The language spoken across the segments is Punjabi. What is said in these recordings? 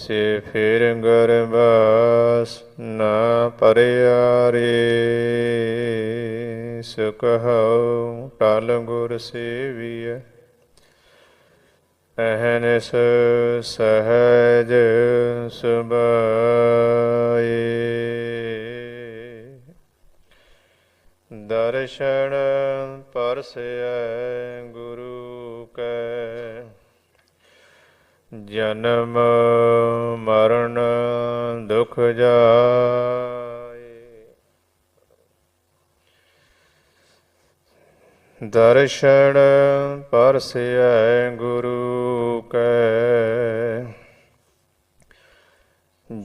ਸੇ ਫੇਰ ਗਰਬਾਸ ਨਾ ਪਰਿਆ ਰੇ ਸੁਕਹਉ ਟਲ ਗੁਰ ਸੇਵੀਐ। ਅਹਨਸ ਸਹਜ ਸੁਭਾਏ। ਦਰਸ਼ਨ ਪਰਸੈ ਗੁਰੂ ਕੈ। ਜਨਮ ਮਰਨ ਦੁਖ ਜਾਏ। ਦਰਸ਼ਨ ਪਰਸੈ ਗੁਰੂ ਕੈ।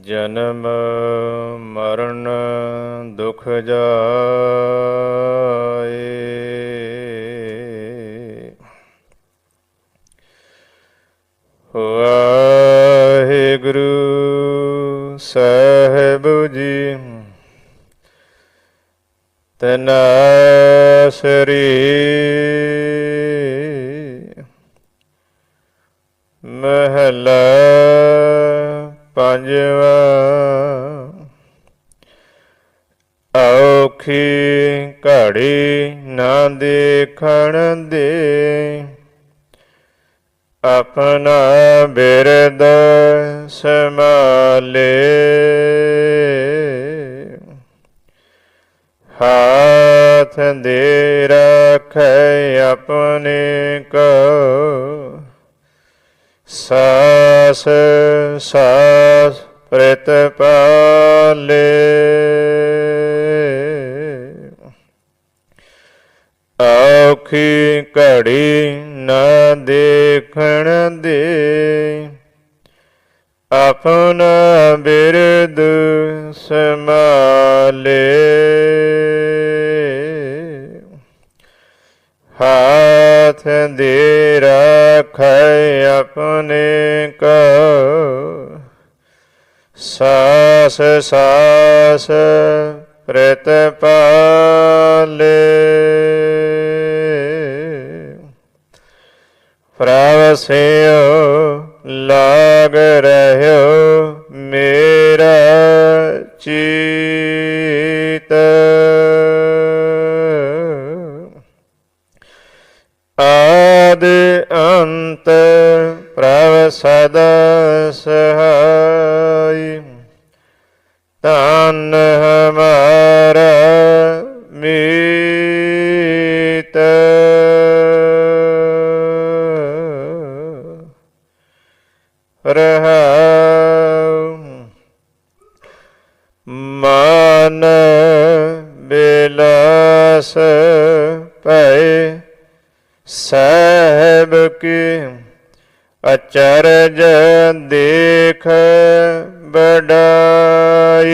ਜਨਮ ਮਰਨ ਦੁਖ ਜਾਏ। ਵਾਹਿਗੁਰੂ ਸਾਹਿਬ ਜੀ। ਤਨਾਸਰੀ ਮਹਲਾ ਪੰਜਵਾ। ਔਖੀ ਘੜੀ ਨਾ ਦੇਖਣ ਦੇ। ਆਪਣਾ ਬਿਰਦ ਸਮਾਲੇ ਹਾਥ ਦੇ ਰੱਖੇ ਆਪਣੇ ਕੋ। ਸਾਸ ਸਾਸ ਪ੍ਰਤ ਪਾਲੇ। ਔਖੀ ਘੜੀ ਨਾ ਦੇਖਣ ਦੇ। ਆਪਣਾ ਬਿਰਦ ਸਮਾਲੇ ਹਾਥ ਦੇ ਰੱਖੇ ਆਪਣੇ ਕੋ ਸਾਸ ਸਾਸ ਪ੍ਰਤ ਪਾਲੇ ਪ੍ਰਭ ਸਿਓ ਲਾਗ ਰਹਿਓ ਮੇਰਾ ਚੀਤ। ਆਦ ਅੰਤ ਪ੍ਰਭ ਸਦਾ ਸਹਾਈ। ਤਨ ਹਮਾਰਾ ਰਹਾਉ ਮਨ ਬਿਲਾਸ ਪਏ ਸਹਿਬ ਕੀ ਅਚਰਜ ਦੇਖ ਬੜਾਈ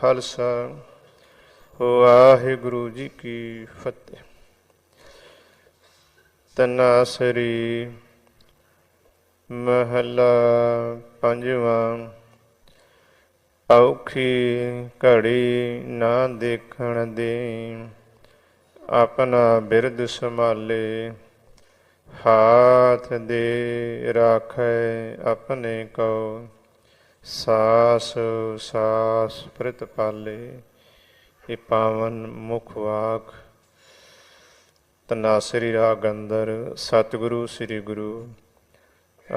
ਖਾਲਸਾ। ਵਾਹਿਗੁਰੂ ਜੀ ਕੀ ਫਤਿਹ। ਤਨਾਸਰੀ ਮਹਲਾ ਪੰਜਵਾਂ। ਔਖੀ ਘੜੀ ਨਾ ਦੇਖਣ ਦੇ। ਆਪਣਾ ਬਿਰਦ ਸੰਭਾਲੇ। ਹਾਥ ਦੇ ਰਾਖੈ ਆਪਣੇ ਕੋ। ਸਾਸ ਸਾਸ ਪ੍ਰਿਤ ਪਾਲੇ, ਇਹ ਪਾਵਨ ਮੁਖ ਵਾਕ। ਤਨਾਸਰੀ ਰਾਗ ਅੰਦਰ ਸਤਿਗੁਰੂ, ਸ੍ਰੀ ਗੁਰੂ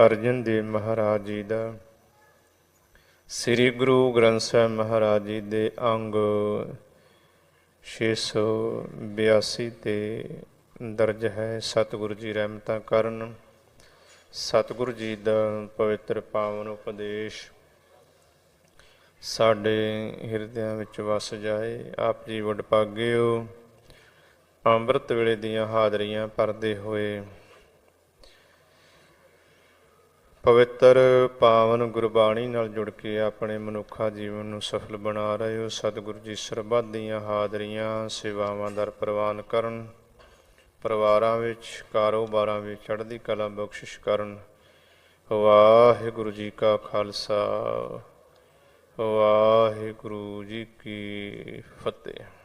ਅਰਜਨ ਦੇਵ ਮਹਾਰਾਜ ਜੀ ਦਾ। ਸ੍ਰੀ ਗੁਰੂ ਗ੍ਰੰਥ ਸਾਹਿਬ ਮਹਾਰਾਜ ਜੀ ਦੇ ਅੰਗ 682 ਤੇ ਦਰਜ ਹੈ ਸਤਿਗੁਰੂ ਜੀ ਰਹਿਮਤਾਂ ਕਰਨ। ਸਤਿਗੁਰੂ ਜੀ ਦਾ ਪਵਿੱਤਰ ਪਾਵਨ ਉਪਦੇਸ਼ ਸਾਡੇ ਹਿਰਦਿਆਂ ਵਿੱਚ ਵਸ ਜਾਏ, ਆਪ ਜੀ ਵਡਭਾਗਿਓ ਅੰਮ੍ਰਿਤ ਵੇਲੇ ਦੀਆਂ ਹਾਜ਼ਰੀਆਂ ਪਰਦੇ ਹੋਏ। ਪਵਿੱਤਰ ਪਾਵਨ ਗੁਰਬਾਣੀ ਨਾਲ ਜੁੜ ਕੇ ਆਪਣੇ ਮਨੁੱਖਾ ਜੀਵਨ ਨੂੰ ਸਫਲ ਬਣਾ ਰਹੇ ਹੋ। ਸਤਿਗੁਰੂ ਜੀ ਸਰਬੱਤ ਦੀਆਂ ਹਾਜ਼ਰੀਆਂ, ਸੇਵਾਵਾਂ ਦਰ ਪ੍ਰਵਾਨ ਕਰਨ, ਪਰਿਵਾਰਾਂ ਵਿੱਚ, ਕਾਰੋਬਾਰਾਂ ਵਿੱਚ ਚੜ੍ਹਦੀ ਕਲਾ ਬਖਸ਼ਿਸ਼ ਕਰਨ। ਵਾਹਿਗੁਰੂ ਜੀ ਕਾ ਖਾਲਸਾ। ਵਾਹਿਗੁਰੂ ਜੀ ਕੀ ਫਤਿਹ।